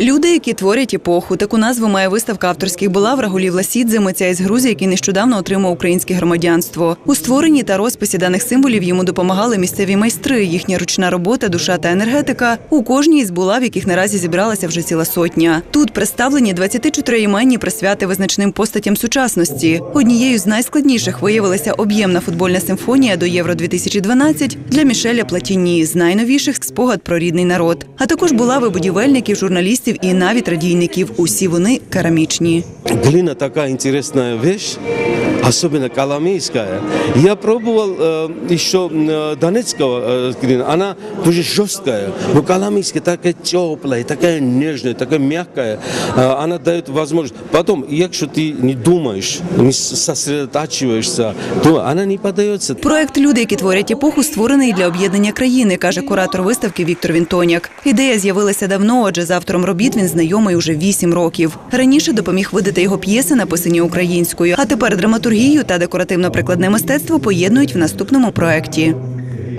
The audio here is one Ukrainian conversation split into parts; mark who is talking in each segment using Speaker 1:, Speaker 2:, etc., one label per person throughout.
Speaker 1: Люди, які творять епоху. Таку назву має виставка авторських булав Рагулів Ласідзе, митця із Грузії, який нещодавно отримав українське громадянство. У створенні та розписі даних символів йому допомагали місцеві майстри. Їхня ручна робота, душа та енергетика у кожній із булав, яких наразі зібралася вже ціла сотня. Тут представлені 24 іменні присвяти визначним постатям сучасності. Однією з найскладніших виявилася об'ємна футбольна симфонія до Євро 2012 для Мішеля Платіні. З найновіших спогад про рідний народ. А також булави будівельників, журналістів і навіть радійників. Усі вони керамічні.
Speaker 2: Глина така інтересна вещь, особенно коломейская. Я пробовал э, еще э, донецкого э, глина, она тоже жесткая, но коломейская такая теплая, такая нежная, такая мягкая. Э, она дает возможность. Потом, если ты не думаешь, не сосредотачиваешься, то она не подается.
Speaker 1: Проект Люди, які творять епоху, створений для об'єднання країни, каже куратор виставки Віктор Вінтоняк. Ідея з'явилася давно, адже з автором робіт він знайомий уже вісім років. Раніше допоміг видати його п'єси, написані українською, а тепер драматургію та декоративно-прикладне мистецтво поєднують в наступному проекті.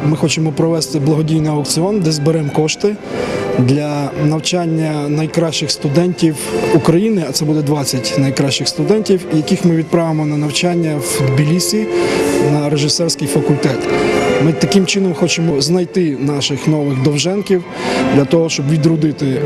Speaker 3: Ми хочемо провести благодійний аукціон, де зберемо кошти для навчання найкращих студентів України, а це буде 20 найкращих студентів, яких ми відправимо на навчання в Тбілісі на режисерський факультет. Ми таким чином хочемо знайти наших нових довженків для того, щоб відродити е,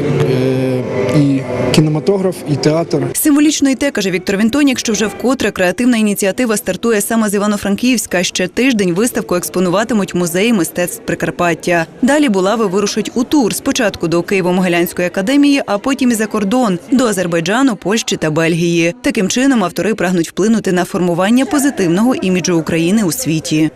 Speaker 3: і кінематограф, і театр,
Speaker 1: Символічно й те, каже Віктор Вінтонік, що вже вкотре креативна ініціатива стартує саме з Івано-Франківська. Ще тиждень виставку експонуватимуть музеї мистецтв Прикарпаття. Далі булави вирушать у тур спочатку до Києво-Могилянської академії, а потім і за кордон до Азербайджану, Польщі та Бельгії. Таким чином автори прагнуть вплинути на формування позитивного іміджу України у світі.